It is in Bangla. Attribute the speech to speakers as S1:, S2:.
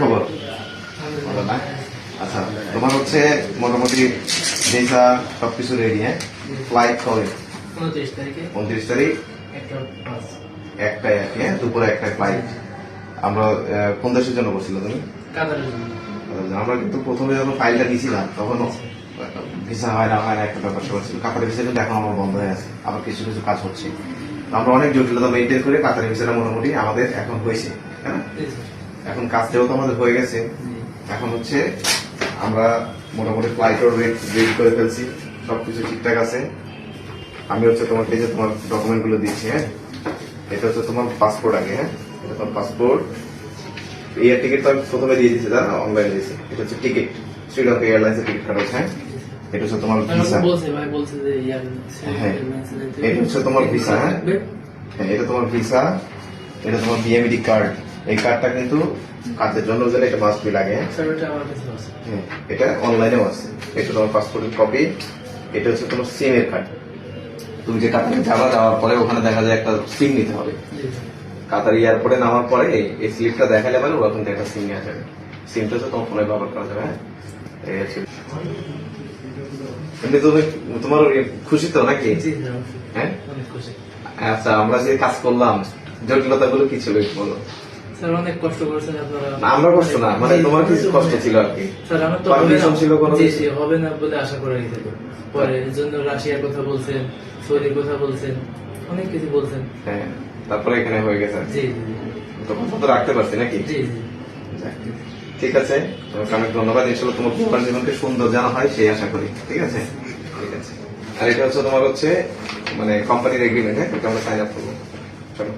S1: খবর? না আচ্ছা তোমার হচ্ছে মোটামুটি ভিসা সবকিছু রেডি হ্যাঁ? ফ্লাইট কবে?
S2: উনত্রিশ তারিখ। একটা
S1: একটাই আর কি হ্যাঁ? দুপুরে একটাই ফ্লাইট আমরা কোন দেশের জন্য করছিল তুমি? আমরা কিন্তু প্রথমে যখন ফাইলটা দিয়েছিলাম তখন ভিসা হয় না হয় না একটা ব্যাপার স্যাপার ছিল। কাতারি ভিসা কিন্তু এখন আমার বন্ধ হয়ে আছে। আবার কিছু কিছু কাজ হচ্ছে। আমরা অনেক জটিলতা মেনটেন করে কাতারি ভিসাটা মোটামুটি আমাদের এখন হয়েছে
S2: স্যার।
S1: এখন কাজ যেহেতু আমাদের হয়ে গেছে এখন হচ্ছে আমরা মোটামুটি ফ্লাইটও রেডি করে ফেলছি সবকিছু ঠিকঠাক আছে। আমি হচ্ছে তোমাকে যে তোমার ডকুমেন্টগুলো দিচ্ছি হ্যাঁ? এটা হচ্ছে তোমার পাসপোর্ট আগে হ্যাঁ? এটা তোমার পাসপোর্ট এয়ার টিকিট তো আমি প্রথমে দিয়ে দিয়েছি দাদা অনলাইনে দিয়েছি। এটা হচ্ছে টিকিট শ্রীলঙ্কা এয়ারলাইন্সের টিকিট কাটা হ্যাঁ? এটা হচ্ছে তোমার ভিসা হ্যাঁ। এটা হচ্ছে তোমার ভিসা, হ্যাঁ? হ্যাঁ এটা তোমার ভিসা এটা তোমার বিএমডি কার্ড এই কার্ডটা কিন্তু কাজের জন্য গেলে এটা মাস্ট বি লাগে। এটা অনলাইনেও আছে। এটা তোমার পাসপোর্টের কপি এটা হচ্ছে তোমার সিম এর কার্ড তুমি যে কাতারে যাবা যাওয়ার পরে ওখানে দেখা যায় একটা সিম নিতে হবে। কাতার এয়ারপোর্টে নামার পরে এই- স্লিপটা দেখালে মানে ওরা কিন্তু একটা সিম নিয়ে যাবে সিমটা হচ্ছে তোমার ফোনে ব্যবহার করা যাবে হ্যাঁ? এমনি তুমি তোমার খুশি তো নাকি? হ্যাঁ? আচ্ছা আমরা যে কাজ করলাম জটিলতা গুলো কি ছিল বলো?
S2: স্যার অনেক কষ্ট করেছেন আপনারা।
S1: আমরা কষ্ট না, মানে তোমার কি
S2: স্যার,
S1: কষ্ট ছিল আর কি?
S2: স্যার আমার তো
S1: ছিল কোনো
S2: জি জি হবে না বলে আশা করে রেখেছিল পরে এর জন্য রাশিয়ার কথা বলছেন সৌদির কথা বলছেন অনেক কিছু বলছেন।
S1: হ্যাঁ তারপরে এখানে হয়ে গেছে
S2: জি জি
S1: তো তো রাখতে পারছি নাকি?
S2: জি জি।
S1: ঠিক আছে। তোমাকে অনেক ধন্যবাদ। ইনশাল্লাহ তোমার পরিবার জীবনকে সুন্দর যেন হয় সেই আশা করি। ঠিক আছে? ঠিক আছে। আর এটা হচ্ছে তোমার হচ্ছে মানে কোম্পানির এগ্রিমেন্ট হ্যাঁ? এটা আমরা সাইন আপ করব। চলো।